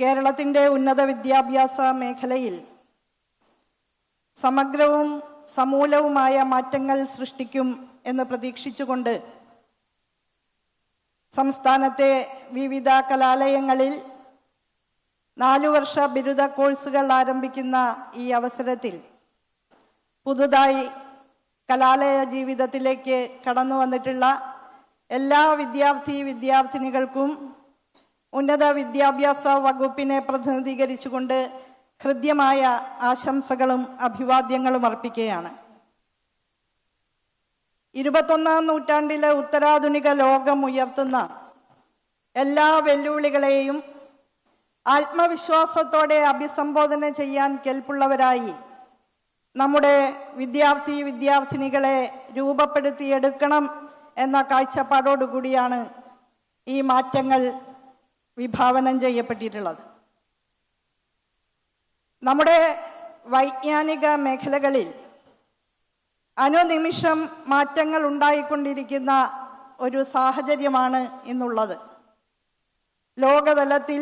കേരളത്തിന്റെ ഉന്നത വിദ്യാഭ്യാസ മേഖലയിൽ സമഗ്രവും സമൂലവുമായ മാറ്റങ്ങൾ സൃഷ്ടിക്കും എന്ന് പ്രതീക്ഷിച്ചുകൊണ്ട് സംസ്ഥാനത്തെ വിവിധ കലാലയങ്ങളിൽ നാലു വർഷ ബിരുദ കോഴ്സുകൾ ആരംഭിക്കുന്ന ഈ അവസരത്തിൽ പുതുതായി കലാലയ ജീവിതത്തിലേക്ക് കടന്നു വന്നിട്ടുള്ള എല്ലാ വിദ്യാർത്ഥി വിദ്യാർത്ഥിനികൾക്കും ഉന്നത വിദ്യാഭ്യാസ വകുപ്പിനെ പ്രതിനിധീകരിച്ചുകൊണ്ട് ഹൃദ്യമായ ആശംസകളും അഭിവാദ്യങ്ങളും അർപ്പിക്കുകയാണ്. ഇരുപത്തൊന്നാം നൂറ്റാണ്ടിലെ ഉത്തരാധുനിക ലോകം ഉയർത്തുന്ന എല്ലാ വെല്ലുവിളികളെയും ആത്മവിശ്വാസത്തോടെ അഭിസംബോധന ചെയ്യാൻ കെൽപ്പുള്ളവരായി നമ്മുടെ വിദ്യാർത്ഥി വിദ്യാർത്ഥിനികളെ രൂപപ്പെടുത്തിയെടുക്കണം എന്ന കാഴ്ചപ്പാടോടുകൂടിയാണ് ഈ മാറ്റങ്ങൾ വിഭാവനം ചെയ്യപ്പെട്ടിട്ടുള്ളത്. നമ്മുടെ വൈജ്ഞാനിക മേഖലകളിൽ അനുനിമിഷം മാറ്റങ്ങൾ ഉണ്ടായിക്കൊണ്ടിരിക്കുന്ന ഒരു സാഹചര്യമാണ് ഇന്നുള്ളത്. ലോകതലത്തിൽ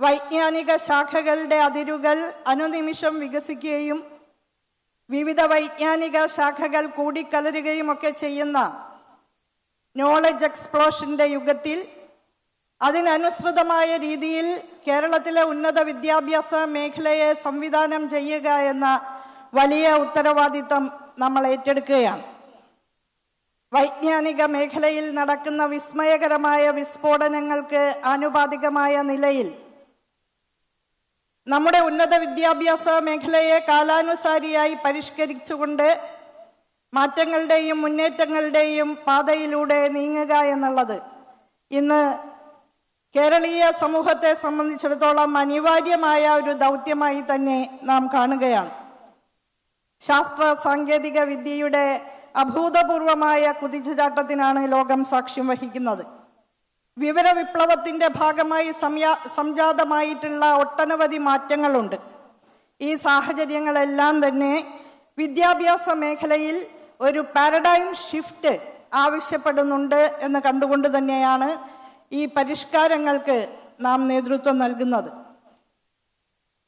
വൈജ്ഞാനിക ശാഖകളുടെ അതിരുകൾ അനുനിമിഷം വികസിക്കുകയും വിവിധ വൈജ്ഞാനിക ശാഖകൾ കൂടിക്കലരുകയും ഒക്കെ ചെയ്യുന്ന നോളജ് എക്സ്പ്ലോഷന്റെ യുഗത്തിൽ അതിനനുസൃതമായ രീതിയിൽ കേരളത്തിലെ ഉന്നത വിദ്യാഭ്യാസ മേഖലയെ സംവിധാനം ചെയ്യുക എന്ന വലിയ ഉത്തരവാദിത്തം നമ്മൾ ഏറ്റെടുക്കുകയാണ്. വൈജ്ഞാനിക മേഖലയിൽ നടക്കുന്ന വിസ്മയകരമായ വിസ്ഫോടനങ്ങൾക്ക് ആനുപാതികമായ നിലയിൽ നമ്മുടെ ഉന്നത വിദ്യാഭ്യാസ മേഖലയെ കാലാനുസാരിയായി പരിഷ്കരിച്ചുകൊണ്ട് മാറ്റങ്ങളുടെയും മുന്നേറ്റങ്ങളുടെയും പാതയിലൂടെ നീങ്ങുക എന്നുള്ളത് ഇന്ന് കേരളീയ സമൂഹത്തെ സംബന്ധിച്ചിടത്തോളം അനിവാര്യമായ ഒരു ദൗത്യമായി തന്നെ നാം കാണുകയാണ്. ശാസ്ത്ര സാങ്കേതിക വിദ്യയുടെ അഭൂതപൂർവമായ കുതിച്ചുചാട്ടത്തിനാണ് ലോകം സാക്ഷ്യം വഹിക്കുന്നത്. വിവര വിപ്ലവത്തിന്റെ ഭാഗമായി സംയാ സംജാതമായിട്ടുള്ള ഒട്ടനവധി മാറ്റങ്ങളുണ്ട്. ഈ സാഹചര്യങ്ങളെല്ലാം തന്നെ വിദ്യാഭ്യാസ മേഖലയിൽ ഒരു പാരഡൈം ഷിഫ്റ്റ് ആവശ്യപ്പെടുന്നുണ്ട് എന്ന് കണ്ടുകൊണ്ട് തന്നെയാണ് ഈ പരിഷ്കാരങ്ങൾക്ക് നാം നേതൃത്വം നൽകുന്നത്.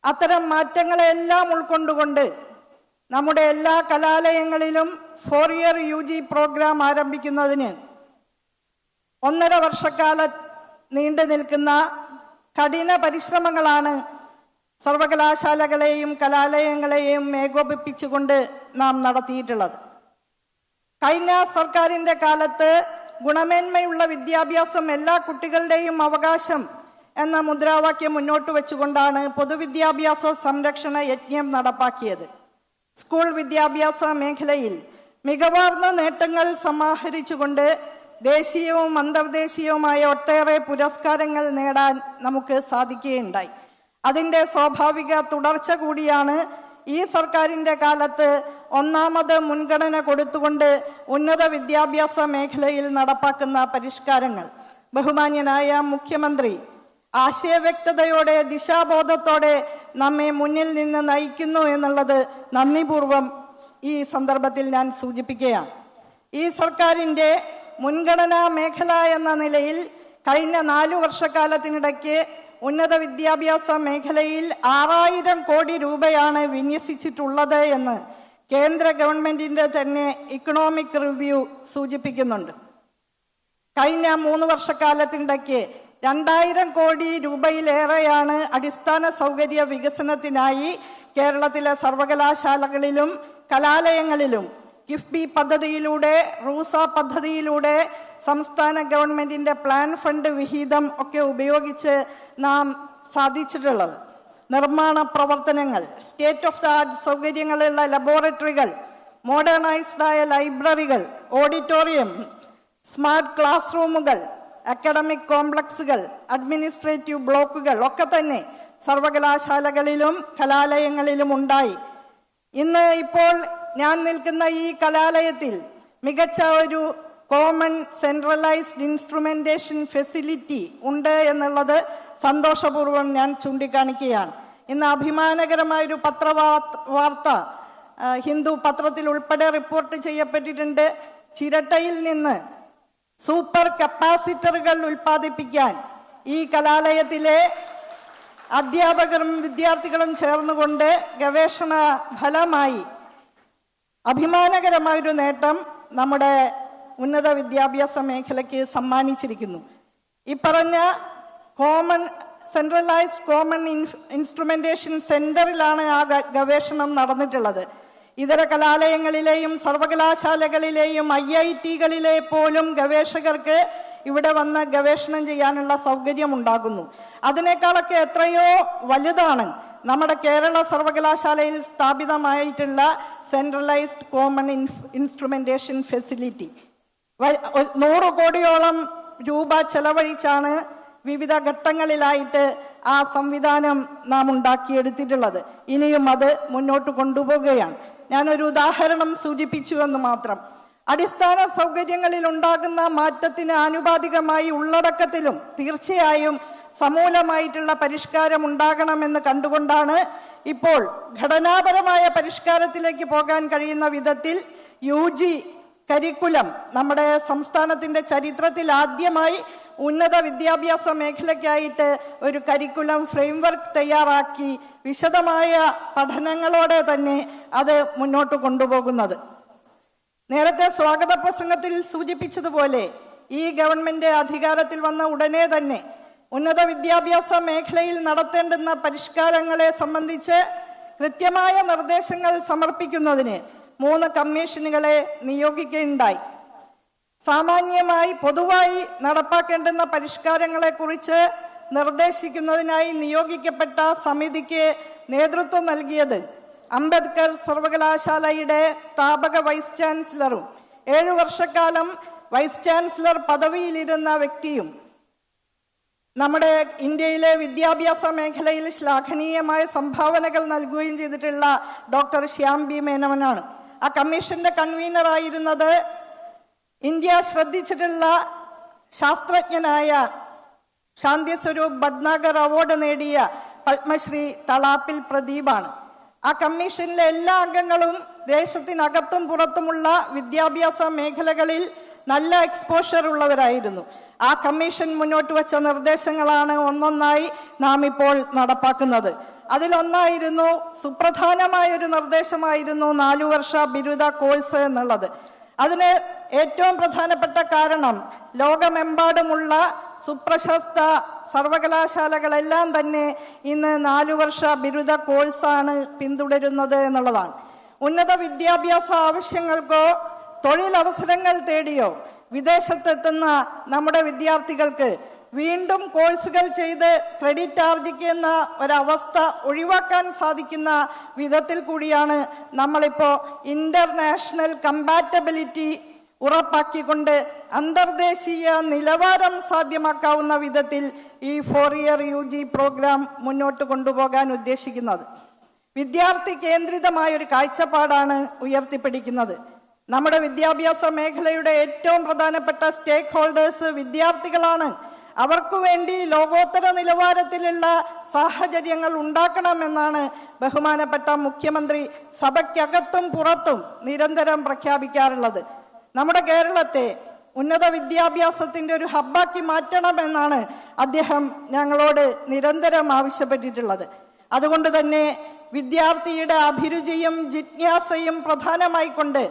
അത്തരം മാറ്റങ്ങളെല്ലാം ഉൾക്കൊണ്ടുകൊണ്ട് നമ്മുടെ എല്ലാ കലാലയങ്ങളിലും four year U G programme ആരംഭിക്കുന്നതിന് ഒന്നര വർഷക്കാല നീണ്ടു നിൽക്കുന്ന കഠിന പരിശ്രമങ്ങളാണ് സർവകലാശാലകളെയും കലാലയങ്ങളെയും ഏകോപിപ്പിച്ചുകൊണ്ട് നാം നടത്തിയിട്ടുള്ളത്. കഴിഞ്ഞ സർക്കാരിന്റെ കാലത്ത് ഗുണമേന്മയുള്ള വിദ്യാഭ്യാസം എല്ലാ കുട്ടികളുടെയും അവകാശം എന്ന മുദ്രാവാക്യം മുന്നോട്ട് വെച്ചുകൊണ്ടാണ് പൊതുവിദ്യാഭ്യാസ സംരക്ഷണ യജ്ഞം നടപ്പാക്കിയത്. സ്കൂൾ വിദ്യാഭ്യാസ മേഖലയിൽ മികവാർന്ന നേട്ടങ്ങൾ സമാഹരിച്ചുകൊണ്ട് ദേശീയവും അന്തർദേശീയവുമായ ഒട്ടേറെ പുരസ്കാരങ്ങൾ നേടാൻ നമുക്ക് സാധിക്കുകയുണ്ടായി. അതിന്റെ സ്വാഭാവിക തുടർച്ച കൂടിയാണ് ഈ സർക്കാരിന്റെ കാലത്ത് ഒന്നാമത് മുൻഗണന കൊടുത്തുകൊണ്ട് ഉന്നത വിദ്യാഭ്യാസ മേഖലയിൽ നടപ്പാക്കുന്ന പരിഷ്കാരങ്ങൾ. ബഹുമാന്യനായ മുഖ്യമന്ത്രി ആശയവ്യക്തതയോടെ ദിശാബോധത്തോടെ നമ്മെ മുന്നിൽ നിന്ന് നയിക്കുന്നു എന്നുള്ളത് നന്ദിപൂർവം ഈ സന്ദർഭത്തിൽ ഞാൻ സൂചിപ്പിക്കുകയാണ്. ഈ സർക്കാരിന്റെ മുൻഗണനാ മേഖല എന്ന നിലയിൽ കഴിഞ്ഞ നാലു വർഷക്കാലത്തിനിടയ്ക്ക് ഉന്നത വിദ്യാഭ്യാസ മേഖലയിൽ ആറായിരം കോടി രൂപയാണ് വിന്യസിച്ചിട്ടുള്ളത് എന്ന് കേന്ദ്ര ഗവൺമെന്റിന്റെ തന്നെ ഇക്കണോമിക് റിവ്യൂ സൂചിപ്പിക്കുന്നുണ്ട്. കഴിഞ്ഞ മൂന്ന് വർഷക്കാലത്തിനിടയ്ക്ക് രണ്ടായിരം കോടി രൂപയിലേറെയാണ് അടിസ്ഥാന സൗകര്യ വികസനത്തിനായി കേരളത്തിലെ സർവകലാശാലകളിലും കലാലയങ്ങളിലും കിഫ്ബി പദ്ധതിയിലൂടെ റൂസ പദ്ധതിയിലൂടെ സംസ്ഥാന ഗവൺമെന്റിന്റെ പ്ലാൻ ഫണ്ട് വിഹിതം ഒക്കെ ഉപയോഗിച്ച് നാം സാധിച്ചിട്ടുള്ളത്. നിർമ്മാണ പ്രവർത്തനങ്ങൾ സ്റ്റേറ്റ് ഓഫ് ദ ആർട്ട് സൗകര്യങ്ങളുള്ള ലബോറട്ടറികൾ മോഡേണൈസ്ഡ് ആയ ലൈബ്രറികൾ ഓഡിറ്റോറിയം സ്മാർട്ട് ക്ലാസ് റൂമുകൾ അക്കാഡമിക് കോംപ്ലക്സുകൾ അഡ്മിനിസ്ട്രേറ്റീവ് ബ്ലോക്കുകൾ ഒക്കെ തന്നെ സർവകലാശാലകളിലും കലാലയങ്ങളിലും ഉണ്ടായി. ഇന്ന് ഇപ്പോൾ ഞാൻ നിൽക്കുന്ന ഈ കലാലയത്തിൽ മികച്ച ഒരു കോമൺ സെൻട്രലൈസ്ഡ് ഇൻസ്ട്രുമെന്റേഷൻ ഫെസിലിറ്റി ഉണ്ട് എന്നുള്ളത് സന്തോഷപൂർവം ഞാൻ ചൂണ്ടിക്കാണിക്കുകയാണ്. ഇന്ന് അഭിമാനകരമായൊരു പത്രവാർത്ത വാർത്ത ഹിന്ദു പത്രത്തിൽ ഉൾപ്പെടെ റിപ്പോർട്ട് ചെയ്യപ്പെട്ടിട്ടുണ്ട്. ചിരട്ടയിൽ നിന്ന് സൂപ്പർ കപ്പാസിറ്ററുകൾ ഉൽപ്പാദിപ്പിക്കാൻ ഈ കലാലയത്തിലെ അധ്യാപകരും വിദ്യാർത്ഥികളും ചേർന്നുകൊണ്ട് ഗവേഷണ ഫലമായി അഭിമാനകരമായൊരു നേട്ടം നമ്മുടെ ഉന്നത വിദ്യാഭ്യാസ മേഖലയ്ക്ക് സമ്മാനിച്ചിരിക്കുന്നു. ഇപ്പറഞ്ഞ കോമൺ സെൻട്രലൈസ്ഡ് കോമൺ ഇൻസ്ട്രുമെന്റേഷൻ സെന്ററിലാണ് ആ ഗവേഷണം നടന്നിട്ടുള്ളത്. ഇതര കലാലയങ്ങളിലെയും സർവകലാശാലകളിലെയും ഐ ഐ ടികളിലെ പോലും ഗവേഷകർക്ക് ഇവിടെ വന്ന് ഗവേഷണം ചെയ്യാനുള്ള സൗകര്യം ഉണ്ടാകുന്നു അതിനേക്കാളൊക്കെ എത്രയോ വലുതാണ് നമ്മുടെ കേരള സർവകലാശാലയിൽ സ്ഥാപിതമായിട്ടുള്ള സെൻട്രലൈസ്ഡ് കോമൺ ഇൻസ്ട്രുമെന്റേഷൻ ഫെസിലിറ്റി നൂറ് കോടിയോളം രൂപ ചെലവഴിച്ചാണ് വിവിധ ഘട്ടങ്ങളിലായിട്ട് ആ സംവിധാനം നാം ഉണ്ടാക്കിയെടുത്തിട്ടുള്ളത്. ഇനിയും അത് മുന്നോട്ട് കൊണ്ടുപോവുകയാണ്. ഞാനൊരു ഉദാഹരണം സൂചിപ്പിച്ചു എന്ന് മാത്രം. അടിസ്ഥാന സൗകര്യങ്ങളിൽ ഉണ്ടാകുന്ന മാറ്റത്തിന് ആനുപാതികമായി ഉള്ളടക്കത്തിലും തീർച്ചയായും സമൂലമായിട്ടുള്ള പരിഷ്കാരം ഉണ്ടാകണമെന്ന് കണ്ടുകൊണ്ടാണ് ഇപ്പോൾ ഘടനാപരമായ പരിഷ്കാരത്തിലേക്ക് പോകാൻ കഴിയുന്ന വിധത്തിൽ യു ജി കരിക്കുലം നമ്മുടെ സംസ്ഥാനത്തിന്റെ ചരിത്രത്തിൽ ആദ്യമായി ഉന്നത വിദ്യാഭ്യാസ മേഖലയ്ക്കായിട്ട് ഒരു കരിക്കുലം ഫ്രെയിംവർക്ക് തയ്യാറാക്കി വിശദമായ പഠനങ്ങളോടെ തന്നെ അത് മുന്നോട്ട് കൊണ്ടുപോകുന്നത്. നേരത്തെ സ്വാഗത പ്രസംഗത്തിൽ സൂചിപ്പിച്ചതുപോലെ ഈ ഗവൺമെന്റ് അധികാരത്തിൽ വന്ന ഉടനെ തന്നെ ഉന്നത വിദ്യാഭ്യാസ മേഖലയിൽ നടത്തേണ്ടുന്ന പരിഷ്കാരങ്ങളെ സംബന്ധിച്ച് കൃത്യമായ നിർദ്ദേശങ്ങൾ സമർപ്പിക്കുന്നതിന് മൂന്ന് കമ്മീഷനുകളെ നിയോഗിക്കുകയുണ്ടായി. സാമാന്യമായി പൊതുവായി നടപ്പാക്കേണ്ടുന്ന പരിഷ്കാരങ്ങളെക്കുറിച്ച് നിർദ്ദേശിക്കുന്നതിനായി നിയോഗിക്കപ്പെട്ട സമിതിക്ക് നേതൃത്വം നൽകിയത് അംബേദ്കർ സർവകലാശാലയുടെ സ്ഥാപക വൈസ് ചാൻസലറും ഏഴു വർഷക്കാലം വൈസ് ചാൻസലർ പദവിയിലിരുന്ന വ്യക്തിയും നമ്മുടെ ഇന്ത്യയിലെ വിദ്യാഭ്യാസ മേഖലയിൽ ശ്ലാഘനീയമായ സംഭാവനകൾ നൽകുകയും ചെയ്തിട്ടുള്ള ഡോക്ടർ ശ്യാം ബി മേനോനാണ്. ആ കമ്മീഷന്റെ കൺവീനർ ആയിരുന്നത് ഇന്ത്യ ശ്രദ്ധിച്ചിട്ടുള്ള ശാസ്ത്രജ്ഞനായ ശാന്തി സ്വരൂപ് ഭട്നാഗർ അവാർഡ് നേടിയ പത്മശ്രീ തളാപ്പിൽ പ്രദീപാണ്. ആ കമ്മീഷനിലെ എല്ലാ അംഗങ്ങളും ദേശത്തിനകത്തും പുറത്തുമുള്ള വിദ്യാഭ്യാസ മേഖലകളിൽ നല്ല എക്സ്പോഷർ ഉള്ളവരായിരുന്നു. ആ കമ്മീഷൻ മുന്നോട്ട് വെച്ച നിർദ്ദേശങ്ങളാണ് ഒന്നൊന്നായി നാം ഇപ്പോൾ നടപ്പാക്കുന്നത്. അതിലൊന്നായിരുന്നു സുപ്രധാനമായൊരു നിർദ്ദേശമായിരുന്നു നാലു വർഷ ബിരുദ കോഴ്സ് എന്നുള്ളത്. അതിന് ഏറ്റവും പ്രധാനപ്പെട്ട കാരണം ലോകമെമ്പാടുമുള്ള സുപ്രശസ്ത സർവകലാശാലകളെല്ലാം തന്നെ ഇന്ന് നാലു വർഷ ബിരുദ കോഴ്സാണ് പിന്തുടരുന്നത് എന്നുള്ളതാണ്. ഉന്നത വിദ്യാഭ്യാസ ആവശ്യങ്ങൾക്കോ തൊഴിലവസരങ്ങൾ തേടിയോ വിദേശത്തെത്തുന്ന നമ്മുടെ വിദ്യാർത്ഥികൾക്ക് വീണ്ടും കോഴ്സുകൾ ചെയ്ത് ക്രെഡിറ്റ് ആർജിക്കുന്ന ഒരവസ്ഥ ഒഴിവാക്കാൻ സാധിക്കുന്ന വിധത്തിൽ കൂടിയാണ് നമ്മളിപ്പോൾ ഇന്റർനാഷണൽ കമ്പാറ്റബിലിറ്റി ഉറപ്പാക്കിക്കൊണ്ട് അന്തർദേശീയ നിലവാരം സാധ്യമാക്കാവുന്ന വിധത്തിൽ ഈ four year U G programme മുന്നോട്ട് കൊണ്ടുപോകാൻ ഉദ്ദേശിക്കുന്നത്. വിദ്യാർത്ഥി കേന്ദ്രിതമായ ഒരു കാഴ്ചപ്പാടാണ് ഉയർത്തിപ്പിടിക്കുന്നത്. നമ്മുടെ വിദ്യാഭ്യാസ മേഖലയുടെ ഏറ്റവും പ്രധാനപ്പെട്ട സ്റ്റേക്ക് ഹോൾഡേഴ്സ് വിദ്യാർത്ഥികളാണ്. അവർക്കു വേണ്ടി ലോകോത്തര നിലവാരത്തിലുള്ള സാഹചര്യങ്ങൾ ഉണ്ടാക്കണമെന്നാണ് ബഹുമാനപ്പെട്ട മുഖ്യമന്ത്രി സഭയ്ക്കകത്തും പുറത്തും നിരന്തരം പ്രഖ്യാപിക്കാറുള്ളത്. നമ്മുടെ കേരളത്തെ ഉന്നത വിദ്യാഭ്യാസത്തിന്റെ ഒരു ഹബ്ബാക്കി മാറ്റണമെന്നാണ് അദ്ദേഹം ഞങ്ങളോട് നിരന്തരം ആവശ്യപ്പെട്ടിട്ടുള്ളത്. അതുകൊണ്ട് തന്നെ വിദ്യാർത്ഥിയുടെ അഭിരുചിയും ജിജ്ഞാസയും പ്രധാനമായിക്കൊണ്ട്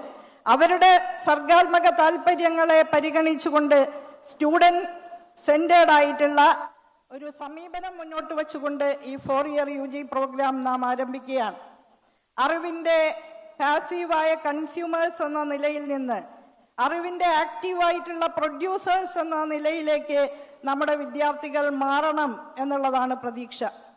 അവരുടെ സർഗാത്മക താല്പര്യങ്ങളെ പരിഗണിച്ചുകൊണ്ട് സ്റ്റുഡന്റ് സെന്റേഡ് ആയിട്ടുള്ള ഒരു സമീപനം മുന്നോട്ട് വെച്ചുകൊണ്ട് ഈ four year U G programme നാം ആരംഭിക്കുകയാണ്. അറിവിന്റെ പാസീവായ കൺസ്യൂമേഴ്സ് എന്ന നിലയിൽ നിന്ന് അറിവിന്റെ ആക്റ്റീവായിട്ടുള്ള പ്രൊഡ്യൂസേഴ്സ് എന്ന നിലയിലേക്ക് നമ്മുടെ വിദ്യാർത്ഥികൾ മാറണം എന്നുള്ളതാണ് പ്രതീക്ഷ.